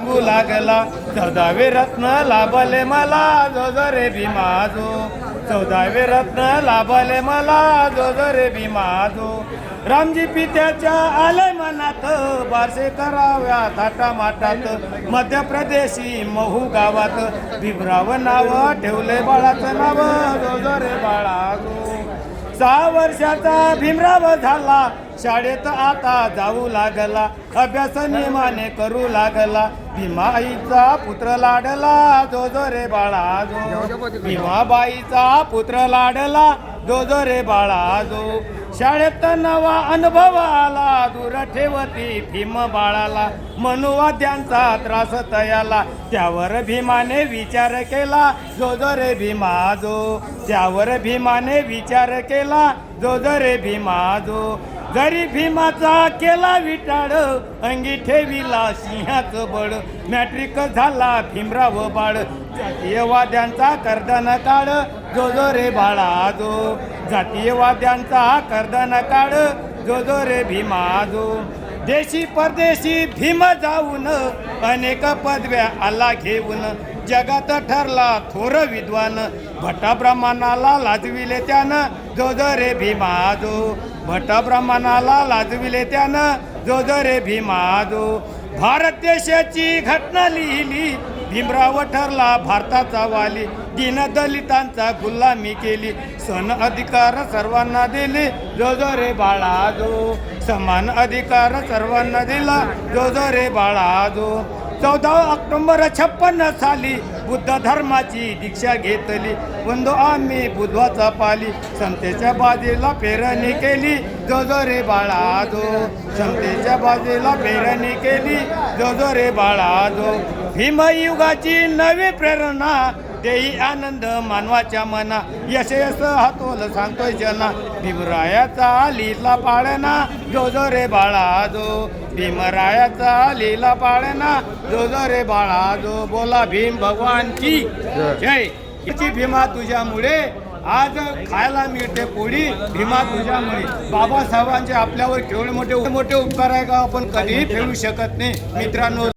सांगू लागला. चौदावे रत्न लाभले मला जो जो रे भीमाजो चौदावे रत्न लाभले मला जो जो रे भीमाजो रामजी पित्याच्या आले मनात बारसे कराव्या थाटा माटात मध्य प्रदेशी महू गावात भीमराव नाव ठेवले बाळाचं नाव जो जो रे बाळा गो सहा वर्षाचा भीमराव झाला शाळेत आता जाऊ लागला. अभ्यास नियमाने करू लागला. भीमाईचा पुत्र लाडला. जो जो रे बाळा जो. भीमाबाईचा पुत्र लाडला. जो जो रे बाळा जो. शाळेत नवा अनुभव आला. दूर ठेवती भीम बाळाला. मनुवाद्यांचा त्रास तयाला. त्यावर भीमाने विचार केला. जो जो रे भीमा जो. त्यावर भीमाने विचार केला. जो जो रे भीमा जो. जरी भीमाचा केला विटाळ अंगी ठेविला सिंहाचं बळ मॅट्रिक झाला भीमराव बाळ. जातीयवाद्यांचा कर्दन काळ. जो जो रे बाळा जो. जातीयवाद्यांचा कर्दन काळ. जो जो रे भीमा जो. देशी परदेशी भीम जाऊन अनेक पदव्या आला घेऊन. जगात ठरला थोर विद्वान. भट्टा ब्रह्मानाला लाजविले त्यानं. जो जो रे भीमा जो. भट ब्राह्मणाला लाजविले त्यानं जो जो रे भीमा जो भारत देशाची घटना लिहिली भीमराव ठरला भारताचा वाली. दिन दलितांचा गुलामी केली सन अधिकार सर्वांना दिले जो जो रे बाळा जो समान अधिकार सर्वांना दिला जो जो रे बाळा जो चौदा ऑक्टोबर छप्पन्न साली बुद्ध धर्माची दीक्षा घेतली. बंधू आम्ही बुधवाचा पाली. संतेच्या बाजूला पेरणी केली. जो जो रे बाळा जो. संतेच्या बाजूला पेरणी केली. जो जो रे बाळा जो. भीमयुगाची नवी प्रेरणा देई आनंद मानवाच्या मना. यश यश हातोल सांगतोय जना भीमरायाचा लीला पाळना जो जो रे बाळा जो. भीमरायाचा लीला पाळना जो जो रे बाळा जो. बोला भीम भगवानची. जय. किती भीमा तुझ्यामुळे. आज खायला मिळते पोळी. भीमा तुझ्यामुळे. बाबासाहेबांचे आपल्यावर केवढे मोठे मोठे उपकार आहे का आपण कधीही फेडू शकत नाही. मित्रांनो